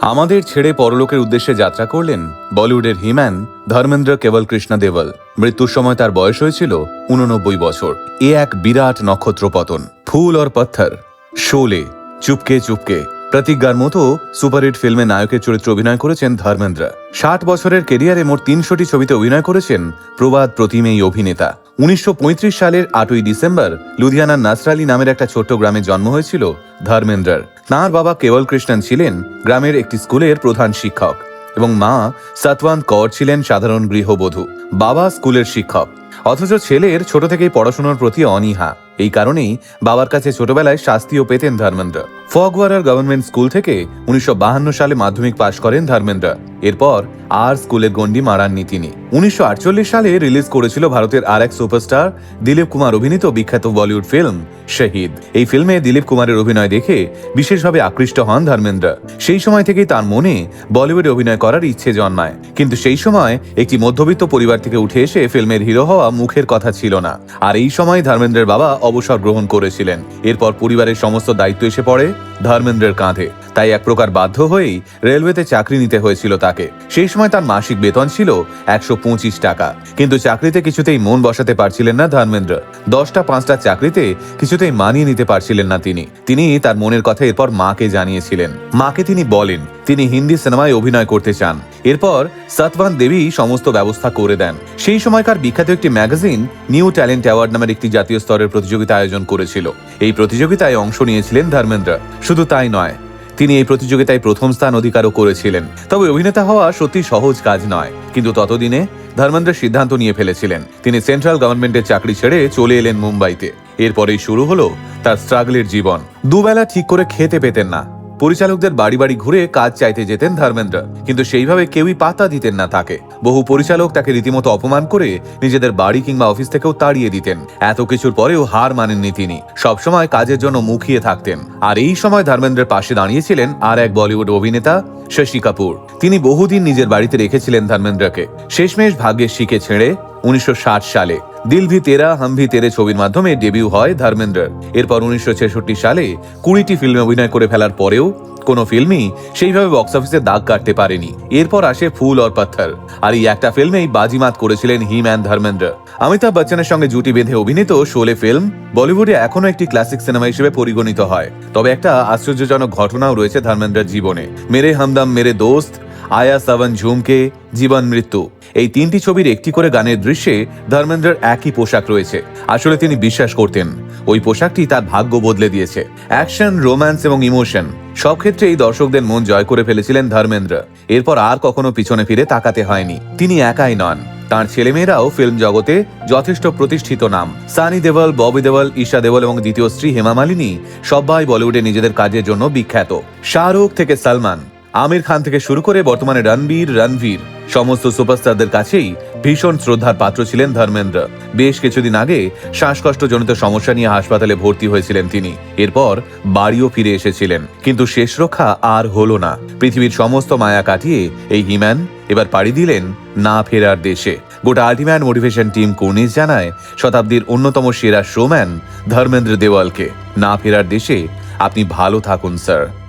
আমাদের ছেড়ে পরলোকের উদ্দেশ্যে যাত্রা করলেন বলিউডের হিম্যান ধর্মেন্দ্র কেবল কৃষ্ণ দেবল মৃত্যুর সময় তার বয়স হয়েছিল উননব্বই বছর। এ এক বিরাট নক্ষত্র পতন। ফুল আর পত্থর শোলে, চুপকে চুপকে। প্রতিজ্ঞার মতো সুপারহিট ফিল্মে নায়কের চরিত্রে অভিনয় করেছেন ধর্মেন্দ্র। ষাট বছরের কেরিয়ারে মোট তিনশোটি ছবিতে অভিনয় করেছেন প্রবাদ প্রতিম এই অভিনেতা। উনিশশো পঁয়ত্রিশ সালের আটই ডিসেম্বর লুধিয়ানার নাসরালি নামের একটা ছোট্ট গ্রামে জন্ম হয়েছিল ধর্মেন্দ্রর। তাঁর বাবা কেবল কৃষ্ণন ছিলেন গ্রামের একটি স্কুলের প্রধান শিক্ষক এবং মা সাতওয়ান কর ছিলেন সাধারণ গৃহবধূ, বাবা স্কুলের শিক্ষক। অথচ ছেলের ছোট থেকেই পড়াশোনার প্রতি অনীহা। এই কারণেই বাবার কাছে ছোটবেলায় শাস্তিও পেতেন ধর্মেন্দ্র। ফগওয়ারার গভর্নমেন্ট স্কুল থেকে উনিশশো সালে মাধ্যমিক পাশ করেন ধর্মেন্দ্র। এরপর আর স্কুলের গণ্ডি মারাননি তিনি। উনিশশো আটচল্লিশ সালে রিলিজ করেছিল ভারতের আর এক সুপারস্টার, দিলীপ কুমার অভিনীত বিখ্যাত বলিউড ফিল্ম শহীদ। এই ফিল্মে দিলীপ কুমারের অভিনয় দেখে বিশেষভাবে আকৃষ্ট হন ধর্মেন্দ্র। সেই সময় থেকেই তার মনে বলিউডে অভিনয় করার ইচ্ছে জন্মায়। কিন্তু সেই সময় একটি মধ্যবিত্ত পরিবার থেকে উঠে এসে ফিল্মের হিরো হওয়া মুখের কথা ছিল না। আর এই সময় ধর্মেন্দ্রের বাবা অবসর গ্রহণ করেছিলেন। এরপর পরিবারের সমস্ত দায়িত্ব এসে পড়ে ধর্মেন্দ্রের কাঁধে। তাই এক প্রকার বাধ্য হয়েই রেলওয়েতে চাকরি নিতে হয়েছিল তাকে। সেই সময় তার মাসিক বেতন ছিল একশো পঁচিশ টাকা। কিন্তু চাকরিতে কিছুতেই মন বসাতে পারছিলেন না ধর্মেন্দ্র। দশটা পাঁচটা চাকরিতে কিছুতেই মানিয়ে নিতে পারছিলেন না তিনি। তিনি তার মনের কথা এরপর মাকে জানিয়েছিলেন। মাকে তিনি বলেন, তিনি হিন্দি সিনেমায় অভিনয় করতে চান। এরপর সতবান দেবী সমস্ত ব্যবস্থা করে দেন। সেই সময়কার বিখ্যাত একটি ম্যাগাজিন নিউ ট্যালেন্ট অ্যাওয়ার্ড নামের একটি জাতীয় স্তরের প্রতিযোগিতা আয়োজন করেছিল। এই প্রতিযোগিতায় অংশ নিয়েছিলেন ধর্মেন্দ্র। শুধু তাই নয় তিনি এই প্রতিযোগিতায় প্রথম স্থান অধিকারও করেছিলেন। তবে অভিনেতা হওয়া সত্যি সহজ কাজ নয়। কিন্তু ততদিনে ধর্মেন্দ্র সিদ্ধান্ত নিয়ে ফেলেছিলেন। তিনি সেন্ট্রাল গভর্নমেন্টের চাকরি ছেড়ে চলে এলেন মুম্বাইতে। এরপরেই শুরু হলো তার স্ট্রাগলের জীবন। দুবেলা ঠিক করে খেতে পেতেন না। পরিচালকদের বাড়ি বাড়ি ঘুরে কাজ চাইতে যেতেন ধর্মেন্দ্র। কিন্তু সেইভাবে কেউই পাতা দিতেন না তাকে। বহু পরিচালক তাকে রীতিমতো অপমান করে নিজেদের বাড়ি কিংবা অফিস থেকেও তাড়িয়ে দিতেন। এত কিছুর পরেও হার মানেননি তিনি। সবসময় কাজের জন্য মুখিয়ে থাকতেন। আর এই সময় ধর্মেন্দ্রের পাশে দাঁড়িয়েছিলেন আর এক বলিউড অভিনেতা, শশী কাপুর। তিনি বহুদিন নিজের বাড়িতে রেখেছিলেন ধর্মেন্দ্রকে। শেষমেশ ভাগ্যের শিখে ছেড়ে উনিশশো ষাট সালে দিল ভি তেরা, হাম ভি তেরে ছবির মাধ্যমে ডেবিউ হয় ধর্মেন্দ্রর এরপর উনিশশো ছেষট্টি সালে কুড়িটি ফিল্মে অভিনয় করে ফেলার পরেও কোনো ফিল্মই সেইভাবে বক্স অফিসে দাগ কাটতে পারেনি। এরপর আসে ফুল অর পাথর। আর এই একটা ফিল্মেই বাজিমাত করেছিলেন হি ম্যান ধর্মেন্দ্র। অমিতাভ বচ্চনের সঙ্গে জুটি বেঁধে অভিনীত শোলে ফিল্ম বলিউডে এখনও একটি ক্লাসিক সিনেমা হিসেবে পরিগণিত হয়। তবে একটা আশ্চর্যজনক ঘটনাও রয়েছে ধর্মেন্দ্রের জীবনে। মেরে হামদাম, মেরে দোস্ত আয়া সাবন ঝুমকে জীবন মৃত্যু। এই তিনটি ছবির একটি করে গানের দৃশ্যে ধর্মেন্দ্রের একই পোশাক রয়েছে। আসলে তিনি বিশ্বাস করতেন, ওই পোশাকটি তার ভাগ্য বদলে দিয়েছে। অ্যাকশন, রোম্যান্স এবং ইমোশন, সব ক্ষেত্রেই দর্শকদের মন জয় করে ফেলেছিলেন ধর্মেন্দ্র। এরপর আর কখনো পিছনে ফিরে তাকাতে হয়নি। তিনি একাই নন। তার ছেলেমেয়েরাও ফিল্ম জগতে যথেষ্ট প্রতিষ্ঠিত নাম। সানি দেওয়াল, ববি দেওয়াল, ঈশা দেওয়াল এবং দ্বিতীয় স্ত্রী হেমা মালিনী সবাই বলিউডে নিজেদের কাজের জন্য বিখ্যাত। শাহরুখ থেকে সালমান। আমির খান থেকে শুরু করে বর্তমানে রণবীর রণভীর সমস্ত সুপারস্টারদের কাছেই ভীষণ শ্রদ্ধার পাত্র ছিলেন ধর্মেন্দ্র। বেশ কিছুদিন আগে শ্বাসকষ্টজনিত সমস্যা নিয়ে হাসপাতালে ভর্তি হয়েছিলেন তিনি। এরপর বাড়িও ফিরে এসেছিলেন। কিন্তু শেষ রক্ষা আর হলো না। পৃথিবীর সমস্ত মায়া কাটিয়ে এই হিম্যান এবার পাড়ি দিলেন না ফেরার দেশে। গোটা আল্টিম্যান মোটিভেশন টিম কর্নিশ জানায়, শতাব্দীর অন্যতম সেরা শোম্যান ধর্মেন্দ্র দেওয়ালকে। না ফেরার দেশে আপনি ভালো থাকুন, স্যার।